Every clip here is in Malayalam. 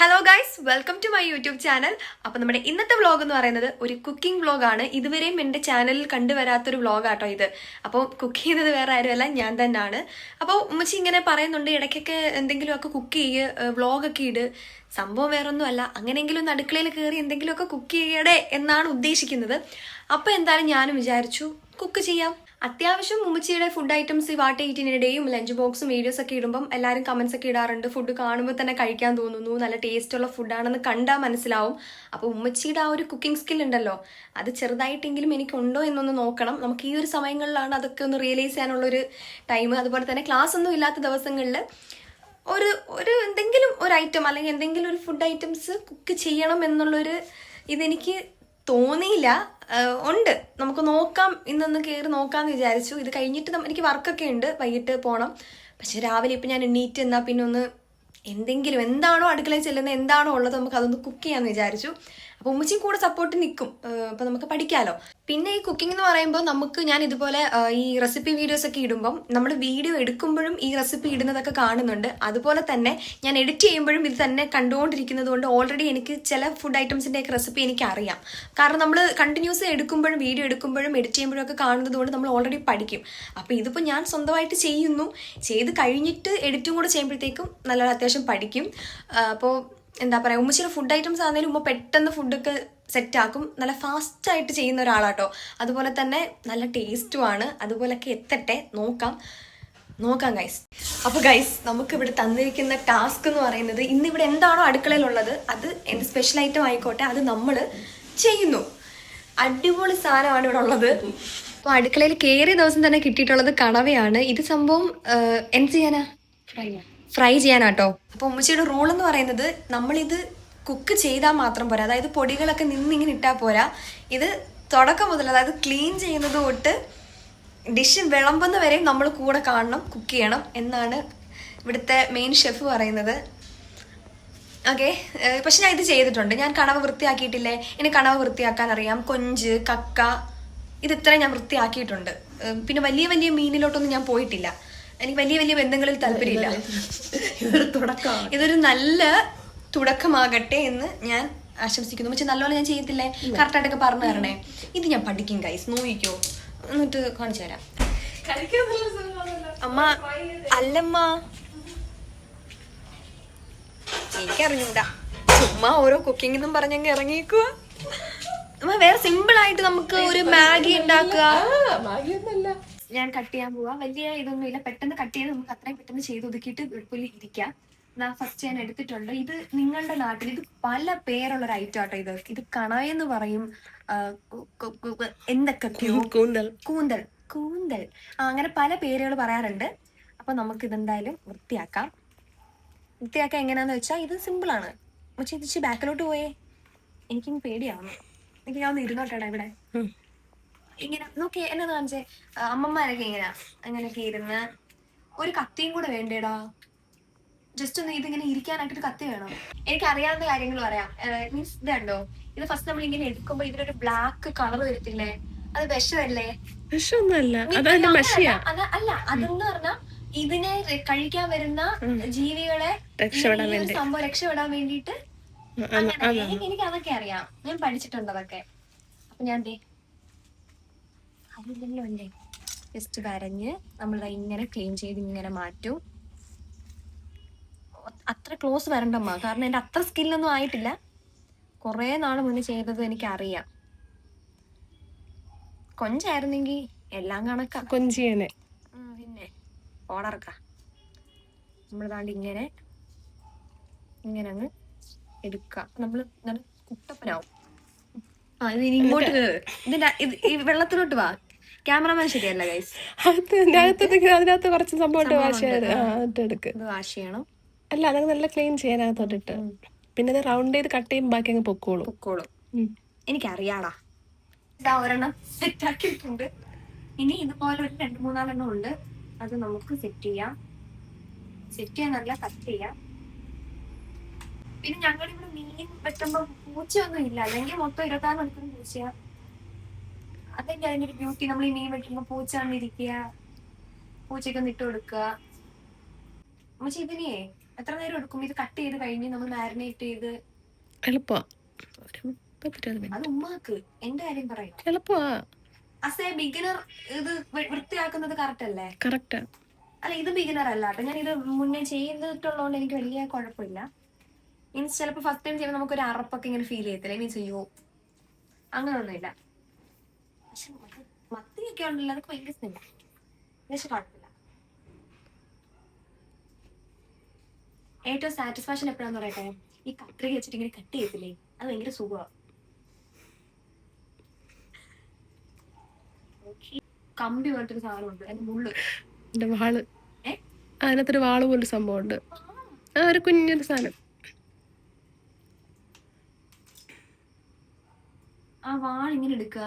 Hello guys welcome to my YouTube channel അപ്പോൾ നമ്മുടെ ഇന്നത്തെ വ്ളോഗ് എന്ന് പറയുന്നത് ഒരു കുക്കിംഗ് വ്ളോഗാണ് ഇതുവരെയും എന്റെ ചാനലിൽ കണ്ടുവരാത്തൊരു വ്ളോഗാട്ടോ ഇത്. അപ്പോൾ കുക്ക് ചെയ്യുന്നത് വേറെ ആരുമല്ല ഞാൻ തന്നെയാണ്. അപ്പോൾ ഉമ്മച്ചി ഇങ്ങനെ പറയുന്നുണ്ട് ഇടയ്ക്കൊക്കെ എന്തെങ്കിലുമൊക്കെ കുക്ക് ചെയ്യുക വ്ളോഗൊക്കെ ഇട്. സംഭവം വേറൊന്നുമല്ല. അങ്ങനെയെങ്കിലും ഒന്ന് അടുക്കളയിൽ കയറി എന്തെങ്കിലുമൊക്കെ കുക്ക് ചെയ്യടേ എന്നാണ് ഉദ്ദേശിക്കുന്നത്. അപ്പോൾ എന്തായാലും ഞാനും വിചാരിച്ചു കുക്ക് ചെയ്യാം. അത്യാവശ്യം ഉമ്മച്ചിയുടെ ഫുഡ് ഐറ്റംസ് ഈ വാട്ട് എയ്റ്റിനിടെയും ലഞ്ച് ബോക്സും വീഡിയോസ് ഒക്കെ ഇടുമ്പം എല്ലാവരും കമൻസ് ഒക്കെ ഇടാറുണ്ട്. ഫുഡ് കാണുമ്പോൾ തന്നെ കഴിക്കാൻ തോന്നുന്നു. നല്ല ടേസ്റ്റ് ഉള്ള ഫുഡാണെന്ന് കണ്ടാൽ മനസ്സിലാവും. അപ്പോൾ ഉമ്മച്ചിയുടെ ആ ഒരു കുക്കിംഗ് സ്കിൽ ഉണ്ടല്ലോ അത് ചെറുതായിട്ടെങ്കിലും എനിക്കുണ്ടോ എന്നൊന്ന് നോക്കണം. നമുക്ക് ഈ ഒരു സമയങ്ങളിലാണ് അതൊക്കെ ഒന്ന് റിയലൈസ് ചെയ്യാനുള്ളൊരു ടൈം അതുപോലെ തന്നെ ക്ലാസ് ഒന്നും ഇല്ലാത്ത ദിവസങ്ങളിൽ ഒരു ഒരു എന്തെങ്കിലും ഒരു ഐറ്റം അല്ലെങ്കിൽ എന്തെങ്കിലും ഒരു ഫുഡ് ഐറ്റംസ് കുക്ക് ചെയ്യണം എന്നുള്ളൊരു ഇതെനിക്ക് തോന്നിയില്ല. ഉണ്ട്. നമുക്ക് നോക്കാം ഇന്നൊന്ന് കയറി നോക്കാമെന്ന് വിചാരിച്ചു. ഇത് കഴിഞ്ഞിട്ട് എനിക്ക് വർക്കൊക്കെ ഉണ്ട്. വൈകിട്ട് പോകണം പക്ഷെ രാവിലെ ഇപ്പം ഞാൻ എണ്ണീറ്റ് എന്നാൽ പിന്നെ ഒന്ന് എന്തെങ്കിലും എന്താണോ അടുക്കളയിൽ ചെല്ലുന്നത് എന്താണോ ഉള്ളത് നമുക്ക് അതൊന്ന് കുക്ക് ചെയ്യാമെന്ന് വിചാരിച്ചു. അപ്പോൾ ഉമ്മച്ചിയും കൂടെ സപ്പോർട്ട് നിൽക്കും അപ്പോൾ നമുക്ക് പഠിക്കാമല്ലോ പിന്നെ ഈ കുക്കിംഗ് എന്ന് പറയുമ്പോൾ നമുക്ക് ഞാൻ ഇതുപോലെ ഈ റെസിപ്പി വീഡിയോസ് ഒക്കെ ഇടുമ്പം നമ്മൾ വീഡിയോ എടുക്കുമ്പോഴും ഈ റെസിപ്പി ഇടുന്നതൊക്കെ കാണുന്നുണ്ട്. അതുപോലെ തന്നെ ഞാൻ എഡിറ്റ് ചെയ്യുമ്പോഴും ഇത് തന്നെ കണ്ടുകൊണ്ടിരിക്കുന്നത് കൊണ്ട് ഓൾറെഡി എനിക്ക് ചില ഫുഡ് ഐറ്റംസിന്റെയൊക്കെ റെസിപ്പി എനിക്ക് അറിയാം കാരണം നമ്മൾ കണ്ടിന്യൂസ് എടുക്കുമ്പോഴും വീഡിയോ എടുക്കുമ്പോഴും എഡിറ്റ് ചെയ്യുമ്പോഴും ഒക്കെ കാണുന്നത് കൊണ്ട് നമ്മൾ ഓൾറെഡി പഠിക്കും. അപ്പോൾ ഇതിപ്പോൾ ഞാൻ സ്വന്തമായിട്ട് ചെയ്യുന്നു. ചെയ്ത് കഴിഞ്ഞിട്ട് എഡിറ്റും കൂടെ ചെയ്യുമ്പോഴത്തേക്കും നല്ല അത്യാവശ്യം പഠിക്കും. അപ്പോൾ എന്താ പറയുക ഉമ്മച്ചിയുടെ ഫുഡ് ഐറ്റംസ് ആണെങ്കിലും ഉമ്മ പെട്ടെന്ന് ഫുഡൊക്കെ സെറ്റാക്കും നല്ല ഫാസ്റ്റായിട്ട് ചെയ്യുന്ന ഒരാളാട്ടോ. അതുപോലെ തന്നെ നല്ല ടേസ്റ്റുമാണ് അതുപോലൊക്കെ എത്തട്ടെ നോക്കാം. നോക്കാം ഗൈസ് അപ്പോൾ ഗൈസ് നമുക്ക് ഇവിടെ തന്നിരിക്കുന്ന ടാസ്ക് എന്ന് പറയുന്നത് ഇന്ന് ഇവിടെ എന്താണോ അടുക്കളയിലുള്ളത് അത് എന്റെ സ്പെഷ്യൽ ഐറ്റം ആയിക്കോട്ടെ അത് നമ്മൾ ചെയ്യുന്നു. അടിപൊളി സാധനമാണ് ഇവിടെ ഉള്ളത്. അപ്പോൾ അടുക്കളയിൽ കയറിയ ദിവസം തന്നെ കിട്ടിയിട്ടുള്ളത് കണവയാണ്. ഇത് സംഭവം എന്ത് ചെയ്യാനാ? ഫ്രൈ ചെയ്യാനാട്ടോ. അപ്പോൾ ഉമ്മച്ചിയുടെ റൂൾ എന്ന് പറയുന്നത് നമ്മളിത് കുക്ക് ചെയ്താൽ മാത്രം പോരാ. അതായത് പൊടികളൊക്കെ നിന്നിങ്ങനെ ഇട്ടാൽ പോരാ. ഇത് തുടക്കം മുതൽ അതായത് ക്ലീൻ ചെയ്യുന്നത് തൊട്ട് ഡിഷ് വിളമ്പുന്ന വരെയും നമ്മൾ കൂടെ കാണണം കുക്ക് ചെയ്യണം എന്നാണ് ഇവിടുത്തെ മെയിൻ ഷെഫ് പറയുന്നത്. ഓക്കെ പക്ഷെ ഞാൻ ഇത് ചെയ്തിട്ടുണ്ട്. ഞാൻ കണവ വൃത്തിയാക്കിയിട്ടില്ലേ? എനിക്ക് കണവ വൃത്തിയാക്കാൻ അറിയാം. കൊഞ്ച് കക്ക ഇത് ഇത്രയും ഞാൻ വൃത്തിയാക്കിയിട്ടുണ്ട്. പിന്നെ വലിയ വലിയ മീനിലോട്ടൊന്നും ഞാൻ പോയിട്ടില്ല. എനിക്ക് വലിയ വലിയ ബന്ധങ്ങളിൽ താല്പര്യമില്ല. ഇതൊരു തുടക്കം ഇതൊരു നല്ല തുടക്കമാകട്ടെ എന്ന് ഞാൻ ആശംസിക്കുന്നു. പക്ഷെ നല്ലപോലെ ഞാൻ ചെയ്യത്തില്ലേ? കറക്റ്റായിട്ടൊക്കെ പറഞ്ഞു തരണേ. ഇത് ഞാൻ പഠിക്കും ഗൈസ് നോക്കിക്കോ എന്നിട്ട് കാണിച്ചു തരാം. അമ്മ അല്ലമ്മ. എനിക്കറിഞ്ഞൂടാ. ചുമ്മാ ഓരോ കുക്കിംഗ് എന്നും പറഞ്ഞങ്ങ് ഇറങ്ങിക്കുക അമ്മ വേറെ സിമ്പിൾ ആയിട്ട് നമുക്ക് ഒരു മാഗി ഉണ്ടാക്കുക. ഭാഗ്യൊന്നല്ല ഞാൻ കട്ട് ചെയ്യാൻ പോവാ. വലിയ ഇതൊന്നുമില്ല പെട്ടെന്ന് കട്ട് ചെയ്ത് നമുക്ക് അത്രയും പെട്ടെന്ന് ചെയ്ത് ഒതുക്കിയിട്ട് വെളുപ്പുള്ളി ഇരിക്കാം. ഫസ്റ്റ് ഞാൻ എടുത്തിട്ടുണ്ട്. ഇത് നിങ്ങളുടെ നാട്ടിൽ ഇത് പല പേരുള്ള ഒരു ഐറ്റം ആട്ടോ ഇത്. ഇത് എന്ന് പറയും. എന്തൊക്കെ? കൂന്തൽ. കൂന്തൽ. കൂന്തൽ. ആ, അങ്ങനെ പല പേരുകൾ പറയാറുണ്ട്. അപ്പൊ നമുക്ക് ഇതെന്തായാലും വൃത്തിയാക്കാം. വൃത്തിയാക്കാൻ എങ്ങനെയാന്ന് വെച്ചാൽ ഇത് സിമ്പിൾ ആണ്. പക്ഷെ ഇത് ബാക്കിലോട്ട് പോയേ. എനിക്കിങ് പേടിയാവുന്നു. എനിക്ക് ഞാൻ ഒന്ന് ഇരുന്നോട്ടേടാ ഇവിടെ. ഇങ്ങനെ നോക്കി എന്നെ കാണിച്ചേ. അമ്മമാരൊക്കെ ഇങ്ങനെ അങ്ങനെയൊക്കെ ഇരുന്ന് ഒരു കത്തിയും കൂടെ വേണ്ടേടാ. ജസ്റ്റ് ഒന്ന് ഇതിങ്ങനെ ഇരിക്കാനായിട്ടൊരു കത്തി വേണം. എനിക്ക് അറിയാവുന്ന കാര്യങ്ങൾ പറയാം. മീൻസ് ഇതുണ്ടോ ഇത് ഫസ്റ്റ് നമ്മൾ ഇങ്ങനെ എടുക്കുമ്പോ ഇതിനൊരു ബ്ലാക്ക് കളർ വരത്തില്ലേ? അത് വിഷമല്ലേ? വിഷമൊന്നുമല്ല. അല്ല അതെന്ന് പറഞ്ഞാൽ ഇതിനെ കഴിക്കാൻ വരുന്ന ജീവികളെ സംഭവം രക്ഷപ്പെടാൻ വേണ്ടിട്ട് എനിക്ക് അതൊക്കെ അറിയാം. ഞാൻ പഠിച്ചിട്ടുണ്ട് അതൊക്കെ. അപ്പൊ ഞാൻ ദേ അതില്ലല്ലോ അല്ലേ? ജസ്റ്റ് വരഞ്ഞ് നമ്മൾ ഇങ്ങനെ ക്ലീൻ ചെയ്ത് ഇങ്ങനെ മാറ്റും. അത്ര ക്ലോസ് വരണ്ടമ്മ കാരണം എന്റെ അത്ര സ്കില്ലൊന്നും ആയിട്ടില്ല. കുറേ നാൾ മുന്നേ ചെയ്തത് എനിക്ക് അറിയാം കൊഞ്ചായിരുന്നെങ്കിൽ എല്ലാം കണക്കാ. കൊഞ്ചിയനെ. ഉം, പിന്നെ ഓടർക്ക. നമ്മൾ താണ്ട് ഇങ്ങനെ ഇങ്ങനെ അങ്ങ് എടുക്കുക നമ്മൾ കുട്ടപ്പനാവും. ആ ഇത് ഇങ്ങോട്ട്. ഇതിന്റെ ഇത് ഈ വെള്ളത്തിലോട്ട് വാ. ക്യാമറമാൻ ശരിയല്ല ഗൈസ് അത് അതിനകത്ത് അതിനകത്ത് കുറച്ച് സംഭവം വാഷ് എടുക്ക്. വാഷ് ചെയ്യണം. അല്ല അതൊക്കെ നല്ല ക്ലീൻ ചെയ്യാനകത്തോട്ടിട്ട് പിന്നെ അത് റൗണ്ട് ചെയ്ത് കട്ട് ചെയ്യുമ്പോൾ ബാക്കി അങ്ങ് പൊക്കോളും. പൊക്കോളും. എനിക്കറിയാടാ. ഇതാ ഒരെണ്ണം സെറ്റ് ആക്കിയിട്ടുണ്ട്. ഇനി ഇതുപോലെ ഒരു രണ്ട് മൂന്നാലെണ്ണം ഉണ്ട്. അത് നമുക്ക് സെറ്റ് ചെയ്യാം. സെറ്റ് ചെയ്യാൻ നല്ല കട്ട് ചെയ്യാം. പിന്നെ ഞങ്ങളിവിടെ മീൻ വെട്ടുമ്പോൾ പൂച്ചയൊന്നും ഇല്ല. അല്ലെങ്കിൽ മൊത്തം ഇരുപത്താറ് മണിക്കൂർ പൂച്ചയാ. അതെന്റെ അതിന്റെ ഒരു ബ്യൂട്ടി നമ്മൾ ഈ മീൻ വെട്ടുമ്പോ പൂച്ച വന്നിരിക്കുക. പൂച്ചയ്ക്കൊന്ന് ഇട്ട് കൊടുക്കുക. പക്ഷെ ഇതിനെ എത്ര നേരം എടുക്കും? ഇത് കട്ട് ചെയ്ത് കഴിഞ്ഞ് നമ്മൾ മാരിനേറ്റ് ചെയ്ത്. എളുപ്പമാ അത് ഉമ്മാക്ക്. എന്റെ കാര്യം പറയും. എളുപ്പമാ അസ് എ ബിഗിനർ ഇത് വൃത്തിയാക്കുന്നത് കറക്റ്റ് അല്ലേ? കറക്റ്റ് അല്ല ഇത് ബിഗിനർ അല്ല. കേട്ടോ ഞാൻ ഇത് മുന്നേ ചെയ്തിട്ടുള്ളതുകൊണ്ട് എനിക്ക് വലിയ കുഴപ്പമില്ല. മീൻസ് ചിലപ്പോൾ ഫസ്റ്റ് ടൈം ചെയ്യുമ്പോൾ നമുക്കൊരു അറപ്പൊക്കെ ഇങ്ങനെ ഫീൽ ചെയ്യത്തില്ല? മീൻസ് അയ്യോ അങ്ങനെയൊന്നുമില്ല പക്ഷെ മത്തിയൊക്കെ ഉണ്ടല്ലോ അതൊക്കെ ഭയങ്കര സ്മെല്ല പക്ഷെ കുഴപ്പമില്ല. ഏറ്റവും സാറ്റിസ്ഫാക്ഷൻ എപ്പോഴാന്ന് പറയട്ടെ? ഈ കത്രിക വെച്ചിട്ട് ഇങ്ങനെ കട്ട് ചെയ്യത്തില്ലേ? അത് ഭയങ്കര സുഖമാണ് കമ്പി പോലത്തെ സാധനം ഉണ്ട്. അതിന്റെ മുള്ളു. വാൾ. ഏ? അതിനകത്തൊരു വാൾ പോലൊരു സംഭവമുണ്ട്. ആ ഒരു കുഞ്ഞൊരു സാധനം. ആ വാൾ ഇങ്ങനെ എടുക്കുക?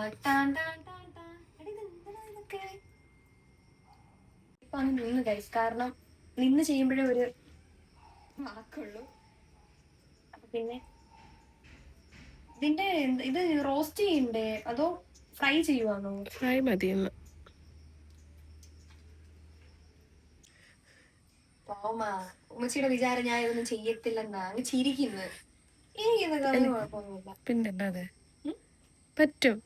ഇപ്പൊ അങ്ങ് നിന്ന് കഴിച്ചു കാരണം നിന്ന് ചെയ്യുമ്പോഴേ ഒരു മറക്കുള്ളൂ അപ്പൊ പിന്നെ ഇതിന്റെ ഇത് റോസ്റ്റ് ചെയ്യണ്ടേ? അതോ ഫ്രൈ ചെയ്യുവാണോ ഫ്രൈ മതി പോമാ ഉമ്മച്ചിയുടെ വിചാരം ഞാൻ ഇതൊന്നും ചെയ്യത്തില്ലെന്നാ. അങ്ങ് ചിരിക്കുന്നു. എനിക്കിതൊക്കെ കുഴപ്പമൊന്നുമില്ല. പിന്നല്ലാതെ ഉം? പറ്റും.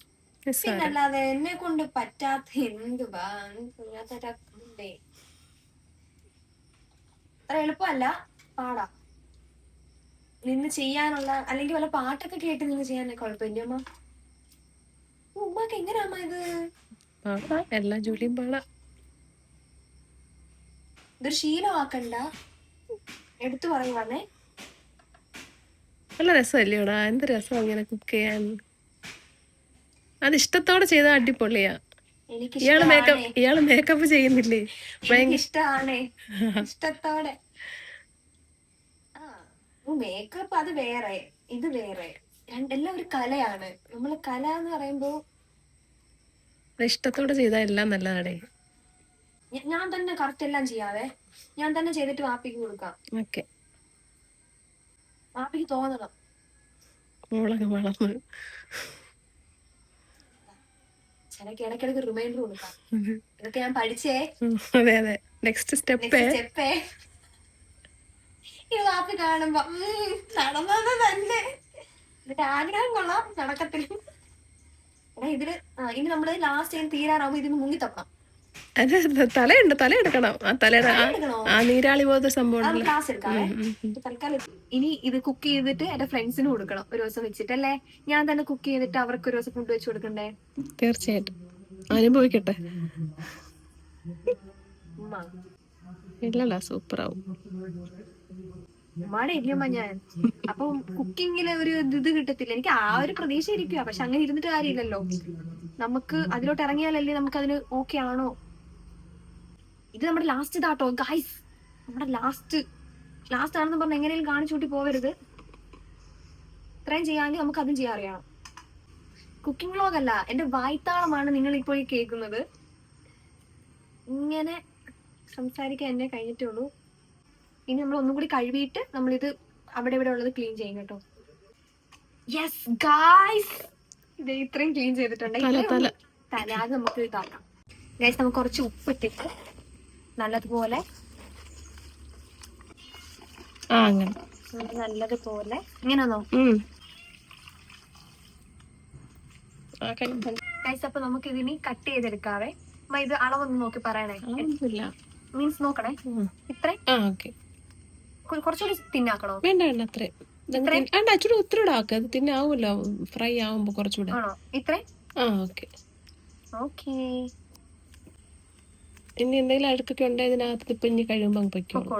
പിന്നല്ലാതെ എന്നെ കൊണ്ട് പറ്റാത്ത എന്തുവാ അത്ര എളുപ്പമല്ല പാടാ. നിന്ന് ചെയ്യാനുള്ള അല്ലെങ്കിൽ വല്ല പാട്ടൊക്കെ കേട്ട് നിന്ന് ചെയ്യാൻ കുഴപ്പമില്ല അമ്മ? ഉമ്മക്ക് എങ്ങനെയാ അമ്മ ഇത്? പാടാ എല്ലാ ജോലിയും പാടാ. ഇതൊരു ശീലമാക്കണ്ട. എടുത്തു പറയുവാന്നേ നല്ല രസമല്ലേടാ എന്ത് രസം ഇങ്ങനെ കുക്ക് ചെയ്യാൻ? അത് ഇഷ്ടത്തോടെ ചെയ്ത അടിപൊളിയാ. ഇയാൾ മേക്കപ്പ് ഇയാൾ മേക്കപ്പ് ചെയ്യുന്നില്ലേ? ഇഷ്ടമാണേ ഇഷ്ടത്തോടെ. മേക്കപ്പ് അത് വേറെ. ഇത് വേറെ. രണ്ടെല്ലാം ഒരു കലയാണ്. നമ്മൾ കല എന്ന് പറയുമ്പോ ഇഷ്ടത്തോടെ ചെയ്താൽ എല്ലാം നല്ലതാണ് ഞാൻ തന്നെ കറക്റ്റ് എല്ലാം ചെയ്യാവേ. ഞാൻ തന്നെ ചെയ്തിട്ട് വാപ്പിക്ക് കൊടുക്കാം. ഓക്കെ. വാപ്പിക്ക് തോന്നണം. മോളൊക്കെ വളർന്ന്. ചിലക്ക് ഇടയ്ക്കിടയ്ക്ക് റിമൈൻഡർ കൊടുക്കാം. ഇതൊക്കെ ഞാൻ പഠിച്ചേ. അതെ അതെ. നെക്സ്റ്റ് സ്റ്റെപ്പ് സ്റ്റെപ്പേ ഈ വാപ്പി കാണുമ്പോ നടന്നത് തന്നെ. എന്നിട്ട് ആഗ്രഹം കൊള്ളാം നടക്കത്തില്ല. ഇതിൽ ഇനി നമ്മൾ ലാസ്റ്റ് ടൈം തീരാറാവുമ്പോ ഇതിന് മുങ്ങി തപ്പാം അതെ തലയുണ്ട് തല എടുക്കണം ആ തലയുടെ ആ- നീരാളി പോലത്തെ സംഭവം ക്ലാസ് തൽക്കാലം ഇനി ഇത് കുക്ക് ചെയ്തിട്ട് എന്റെ ഫ്രണ്ട്സിന് കൊടുക്കണം ഒരു ദിവസം വെച്ചിട്ട് അല്ലേ ഞാൻ തന്നെ കുക്ക് ചെയ്തിട്ട് അവർക്ക് ഒരു ദിവസം ഫുഡ് വെച്ച് കൊടുക്കണ്ടേ? തീർച്ചയായിട്ടും. അനുഭവിക്കട്ടെ. ഇല്ലല്ലോ സൂപ്പർ ആവും ഉമ്മാടെ ഇല്ലമ്മ ഞാൻ. അപ്പൊ കുക്കിങ്ങിൽ ഒരു ഇത് കിട്ടത്തില്ല. എനിക്ക് ആ ഒരു പ്രതീക്ഷ ഇരിക്കുക പക്ഷെ അങ്ങനെ ഇരുന്നിട്ട് കാര്യമില്ലല്ലോ. നമുക്ക് അതിലോട്ട് ഇറങ്ങിയാലല്ലേ നമുക്ക് അതിന് ഓക്കെ ആണോ? ഇത് നമ്മുടെ ലാസ്റ്റ് ഇതാട്ടോ ഗൈസ് നമ്മുടെ ലാസ്റ്റ് ലാസ്റ്റ് ആണെന്ന് പറഞ്ഞ എങ്ങനെയും കാണിച്ചു കൂട്ടി പോവരുത്. ഇത്രയും ചെയ്യാമെങ്കിൽ നമുക്ക് അതും ചെയ്യാൻ അറിയണം. കുക്കിംഗ് വ്ലോഗ് അല്ല എന്റെ വായ്ത്താളമാണ് നിങ്ങൾ ഇപ്പോൾ ഈ കേൾക്കുന്നത്. ഇങ്ങനെ സംസാരിക്കാൻ എന്നെ കഴിഞ്ഞിട്ടേ ഉള്ളൂ ഇനി നമ്മൾ ഒന്നും കൂടി കഴുകിയിട്ട് നമ്മളിത് അവിടെ ഇവിടെ ഉള്ളത് ക്ലീൻ ചെയ്യും കേട്ടോ. യെസ് ഗായ്സ് ഇത് ഇത്രയും ക്ലീൻ ചെയ്തിട്ടുണ്ട്. തല അത് നമുക്ക് ഇതാക്കാം. ഗൈസ് നമുക്ക് കുറച്ച് ഉപ്പിട്ടിട്ട് നല്ലതുപോലെ. ആ അങ്ങനെ. നല്ലതുപോലെ. ഇങ്ങനെ അപ്പൊ നമുക്ക് ഇതിനി കട്ട് ചെയ്തെടുക്കാവേ. അമ്മ ഇത് അളവൊന്ന് നോക്കി പറയണേ. മീൻസ് നോക്കണേ. ഇത്ര? കുറച്ചുകൂടി തിന്നാക്കണോ? വേണ്ട വേണ്ട തിന്ന- വേണ്ട അച്ചൂടെ ഒത്തിരി ആക്കുക അത് തിന്നാവുമല്ലോ. ഫ്രൈ ആവുമ്പോ കുറച്ചുകൂടെ. ആണോ? ഇത്രയും ആ ഓക്കെ. ഓക്കേ. ഇനി എന്തെങ്കിലും അഴുക്കൊക്കെ ഉണ്ടെങ്കിൽ ഇതിനകത്ത് ഇപ്പൊ ഇനി കഴിയുമ്പോ അങ്ങ് പൊയ്ക്കോളും.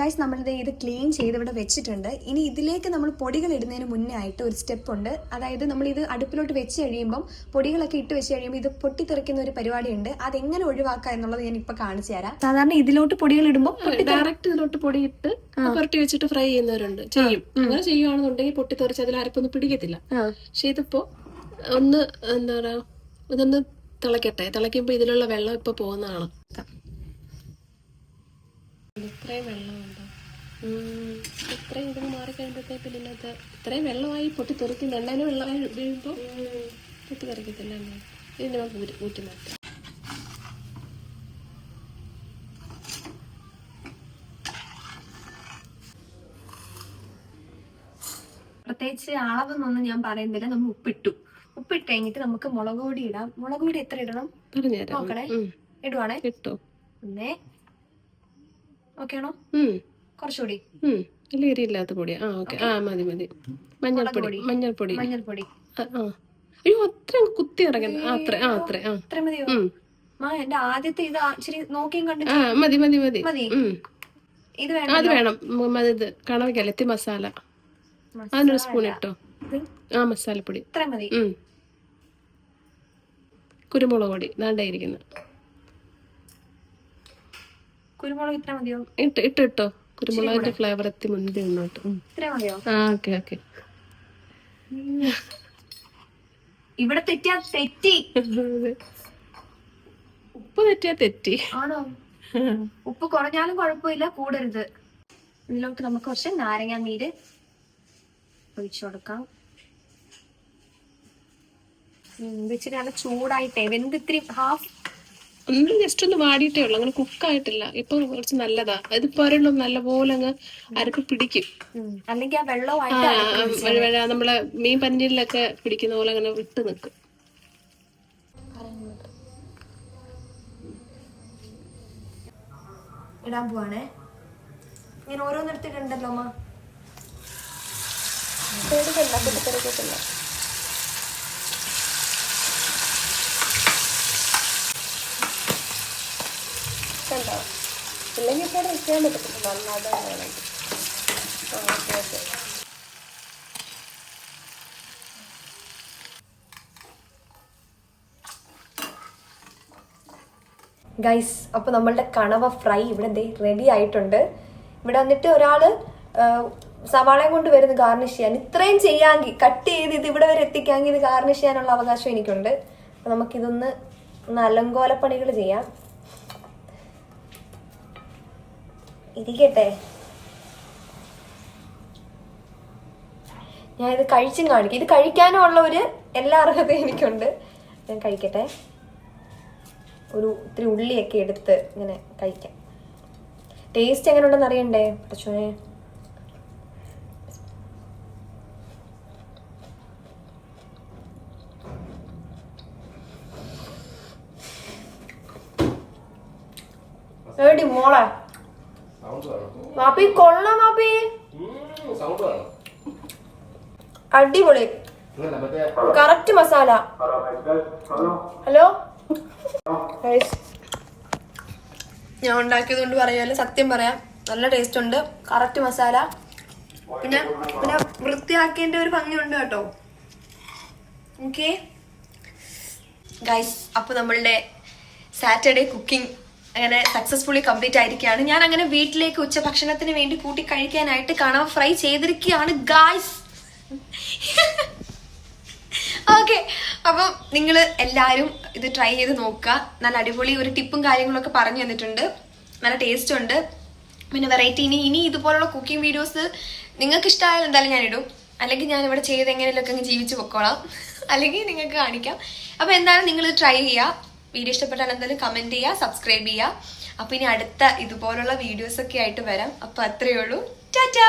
ഗൈസ് നമ്മളിത് ഇത് ക്ലീൻ ചെയ്ത് ഇവിടെ വെച്ചിട്ടുണ്ട്. ഇനി ഇതിലേക്ക് നമ്മൾ പൊടികൾ ഇടുന്നതിന് മുന്നേ ആയിട്ട് ഒരു സ്റ്റെപ്പ് ഉണ്ട്. അതായത് നമ്മൾ ഇത് അടുപ്പിലോട്ട് വെച്ച് കഴിയുമ്പം പൊടികളൊക്കെ ഇട്ട് വെച്ച് കഴിയുമ്പോൾ ഇത് പൊട്ടിത്തെറിക്കുന്ന ഒരു പരിപാടിയുണ്ട്. എങ്ങനെ ഒഴിവാക്കുക എന്നുള്ളത് ഞാൻ ഇപ്പൊ കാണിച്ചു തരാം. സാധാരണ ഇതിലോട്ട് പൊടികൾ ഇടുമ്പോൾ ഡയറക്റ്റ് ഇതിലോട്ട് പൊടി ഇട്ട് പുരട്ടി വെച്ചിട്ട് ഫ്രൈ ചെയ്യുന്നവരുണ്ട്. ചെയ്യും. അങ്ങനെ ചെയ്യുകയാണെന്നുണ്ടെങ്കിൽ പൊട്ടിത്തെറിച്ച് അതിൽ അരപ്പൊന്നും പിടിക്കത്തില്ല. പക്ഷെ ഇതിപ്പോ ഒന്ന് എന്താ പറയാ ഇതൊന്ന് തിളക്കട്ടെ. തിളയ്ക്കുമ്പോ ഇതിലുള്ള വെള്ളം ഇപ്പൊ പോകുന്നതാണ്. ഇത്രയും വെള്ളമുണ്ടോ ഇത്രയും ഇത് മാറി കഴിയുമ്പോഴത്തേക്ക് ഇതിനകത്ത് ഇത്രയും വെള്ളമായി പൊട്ടി തെറിക്കും എണ്ണയിൽ വെള്ളമായി ഉപയോഗിക്കുമ്പോൾ പൊട്ടി തെറിക്കത്തില്ല എണ്ണ ഇതിന് നമുക്ക് ഊറ്റി മാറ്റാം. പ്രത്യേകിച്ച് അളവെന്നൊന്നും ഞാൻ പറയുന്നില്ല. നമ്മൾ ഉപ്പിട്ടു. ഉപ്പിട്ട് കഴിഞ്ഞിട്ട് നമുക്ക് മുളക് പൊടി ഇടാം. മുളക് പൊടി എത്ര ഇടണം? നോക്കണേ. ഇടുവാണേ. കിട്ടോ ഒന്നേ ഓക്കെ ആണോ കുറച്ചുകൂടി. വലിയ എരിയില്ലാത്ത പൊടിയാ. ആ ഓക്കെ. ആ മതി മതി. മഞ്ഞൾപ്പൊടി. മഞ്ഞൾപ്പൊടി. മഞ്ഞൾപ്പൊടി. അയ്യോ അത്ര കുത്തി ഇറങ്ങുന്നു അത്ര ആ അത്ര ആ. ഇത്ര മതിയോ? എന്റെ ആദ്യത്തെ ഇത് ശരി നോക്കിയും കണ്ടു മതി മതി മതി. മതി. ഇത് വേണം അത് വേണം. ഇത് കണവയ്ക്കല്ല എത്തി മസാല. അതിനൊരു സ്പൂൺ ഇട്ടോ? ആ മസാലപ്പൊടി. ഇത്ര മതി. കുരുമുളക് പൊടി. നാണ്ടായിരിക്കുന്നു ഇരിക്കുന്നു. കുരുമുളക് ഇത്ര മതിയോ? ഇട്ട് ഇട്ട് ഇട്ടോ. കുരുമുളകിന്റെ ഫ്ലേവർ എത്തി മുന്തി മുന്നോട്ട് ഇത്ര മതിയോ? ആ ഓക്കെ ഓക്കെ. ഇവിടെ തെറ്റിയാ തെറ്റി. ഉപ്പ് തെറ്റിയാ തെറ്റി. ആണോ? ഉപ്പ് കുറഞ്ഞാലും കുഴപ്പമില്ല കൂടരുത്. ഇതിലോട്ട് നമുക്ക് കുറച്ച് നാരങ്ങ നീര് ഒഴിച്ചു കൊടുക്കാം. ഇച്ചിരി നല്ല ചൂടായിട്ടേ വെന്ത് ഇത്തിരി ഹാഫ് ഒന്ന് ജസ്റ്റ് ഒന്ന് വാടിയിട്ടേ ഉള്ളൂ. അങ്ങനെ കുക്കായിട്ടില്ല ഇപ്പൊ കുറച്ച് നല്ലതാ. അത് പോരുള്ളൂ നല്ലപോലെ അങ്ങ് അരക്ക് പിടിക്കും. അല്ലെങ്കിൽ ആ വെള്ളമായിട്ട് നമ്മളെ മീൻ പന്നീരിലൊക്കെ പിടിക്കുന്ന പോലെ അങ്ങനെ വിട്ട് നിൽക്കും. ഇടാൻ പോവാണേ. ഞാൻ ഓരോന്നെടുത്തിട്ടുണ്ടല്ലോ അമ്മ പേടിക്കണ്ട പൊട്ടിത്തെറിക്കത്തില്ല കണ്ടോ ഇല്ലെങ്കിൽ ഇപ്പോൾ വെക്കാൻ പറ്റത്തില്ല. നന്നായിട്ട് വേണമെങ്കിൽ ആ ഓക്കെ ഓക്കെ. ഗൈസ് അപ്പോൾ നമ്മളുടെ കണവ ഫ്രൈ ഇവിടെ എന്തേ റെഡി ആയിട്ടുണ്ട്. ഇവിടെ വന്നിട്ട് ഒരാൾ ആ, സവാളയും കൊണ്ട് വരുന്നത് ഗാർണിഷ് ചെയ്യാൻ. ഇത്രയും ചെയ്യാമെങ്കിൽ കട്ട് ചെയ്ത് ഇത് ഇവിടെ വരെ എത്തിക്കാമെങ്കിൽ ഇത് ഗാർണിഷ് ചെയ്യാനുള്ള അവകാശം എനിക്കുണ്ട്. അപ്പോൾ നമുക്കിതൊന്ന് അലങ്കോലപ്പണികൾ ചെയ്യാം. ഇരിക്കട്ടെ. ഞാൻ ഇത് കഴിച്ചും കാണിക്കും. ഇത് കഴിക്കാനുള്ള ഒരു എല്ലാ അർഹതയും എനിക്കുണ്ട്. ഞാൻ കഴിക്കട്ടെ. ഒരു ഇത്തിരി ഉള്ളിയൊക്കെ എടുത്ത് ഇങ്ങനെ കഴിക്കാം. ടേസ്റ്റ് എങ്ങനെ ഉണ്ടെന്ന് അറിയണ്ടേ പടച്ചോനെ ഏടി മോളെ? മാപ്പി കൊള്ളാം മാപ്പി അടിപൊളി. കറക്റ്റ് മസാല. ഹലോ? ഞാൻ ഉണ്ടാക്കിയത് കൊണ്ട് പറയാലോ സത്യം പറയാം. നല്ല ടേസ്റ്റ് ഉണ്ട്. കറക്റ്റ് മസാല. പിന്നെ പിന്നെ വൃത്തിയാക്കേണ്ട ഒരു ഭംഗിയുണ്ട് കേട്ടോ. ഓക്കെ ഗൈസ് അപ്പൊ നമ്മളുടെ സാറ്റർഡേ കുക്കിംഗ് അങ്ങനെ സക്സസ്ഫുള്ളി കംപ്ലീറ്റ് ആയിരിക്കുകയാണ്. ഞാൻ അങ്ങനെ വീട്ടിലേക്ക് ഉച്ചഭക്ഷണത്തിന് വേണ്ടി കൂട്ടി കഴിക്കാനായിട്ട് കണവ ഫ്രൈ ചെയ്തിരിക്കുകയാണ് ഗായ്സ് ഓക്കെ അപ്പം നിങ്ങൾ എല്ലാവരും ഇത് ട്രൈ ചെയ്ത് നോക്കുക. നല്ല അടിപൊളി ഒരു ടിപ്പും കാര്യങ്ങളൊക്കെ പറഞ്ഞു തന്നിട്ടുണ്ട്. നല്ല ടേസ്റ്റ് ഉണ്ട്. പിന്നെ വെറൈറ്റി ഇനി ഇനി ഇതുപോലുള്ള കുക്കിംഗ് വീഡിയോസ് നിങ്ങൾക്ക് ഇഷ്ടമായാലും എന്തായാലും ഇടും. അല്ലെങ്കിൽ ഞാൻ ഇവിടെ ചെയ്ത് എങ്ങനെയൊക്കെ അങ്ങ് ജീവിച്ച് പൊക്കോളാം. അല്ലെങ്കിൽ നിങ്ങൾക്ക് കാണിക്കാം. അപ്പോൾ എന്തായാലും നിങ്ങൾ ട്രൈ ചെയ്യുക. വീഡിയോ ഇഷ്ടപ്പെട്ടാൽ എന്തായാലും കമന്റ് ചെയ്യുക സബ്സ്ക്രൈബ് ചെയ്യുക അപ്പോൾ ഇനി അടുത്ത ഇതുപോലുള്ള വീഡിയോസ് ഒക്കെ ആയിട്ട് വരാം. അപ്പോൾ അത്രയേ ഉള്ളൂ. ടാറ്റാ!